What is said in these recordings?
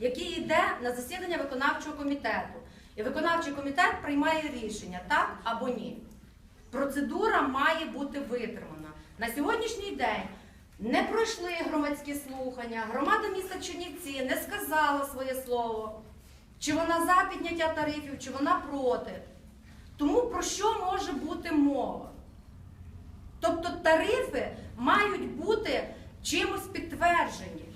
який йде на засідання виконавчого комітету. І виконавчий комітет приймає рішення, так або ні. Процедура має бути витримана. На сьогоднішній день не пройшли громадські слухання, громада міста Чернівці не сказала своє слово, чи вона за підняття тарифів, чи вона проти. Тому про що може бути мова? Тобто тарифи мають бути чимось підтверджені.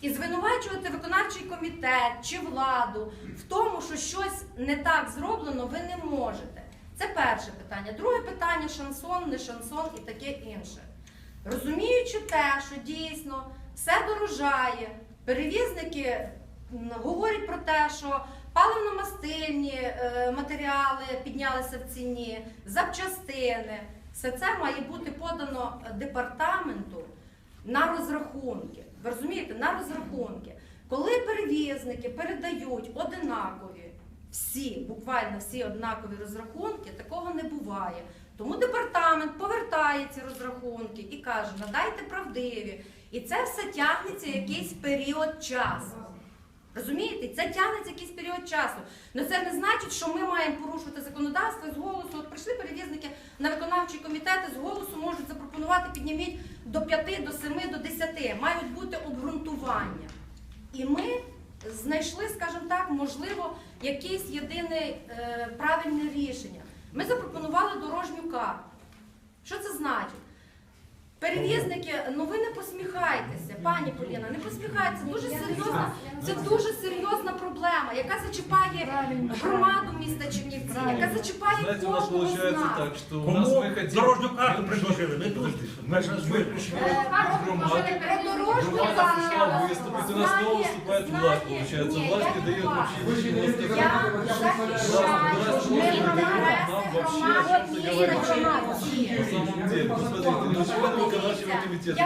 І звинувачувати виконавчий комітет чи владу в тому, що щось не так зроблено, ви не можете. Це перше питання. Друге питання шансон, не шансон і таке інше. Розуміючи те, що дійсно все дорожає, перевізники говорять про те, що паливно-мастильні е, матеріали піднялися в ціні, запчастини. Все це має бути подано департаменту на розрахунки. Ви розумієте, на розрахунки. Коли перевізники передають одинакові, всі, буквально всі однакові розрахунки, такого не буває. Тому департамент повертає ці розрахунки і каже, надайте правдиві. І це все тягнеться якийсь період часу. Розумієте? Це тягнеться якийсь період часу. Ну це не значить, що ми маємо порушувати законодавство з голосу. От прийшли перевізники на виконавчий комітет і з голосу можуть запропонувати підніміть до 5, до 7, до 10. Мають бути обґрунтування. І ми знайшли, скажімо так, можливо, якесь єдине е, правильне рішення. Ми запропонували дорожню карту. Що це значить? Перевізники, ну ви не посміхайтеся, пані Поліна, не посміхайтеся. Дуже серйозна, це дуже серйозна проблема, яка зачіпає громаду міста Чернівці, яка зачіпає Знаете, у нас кожного з получается нас. так, что у нас мы Кому хотим... дорожню карту предложили? Не тут. Ми ж Мы пришли из громады, Про дорожню громада пришла карту выступить, у нас снова знає- выступает знає- власть, получается. Ні, Власть я не дает не вообще власть. ничего. Я захищаю Власть не інтереси дает нам вообще о чем-то громади говорить. Чернівці. На самом деле, посмотрите, ничего не виконавчего комитета.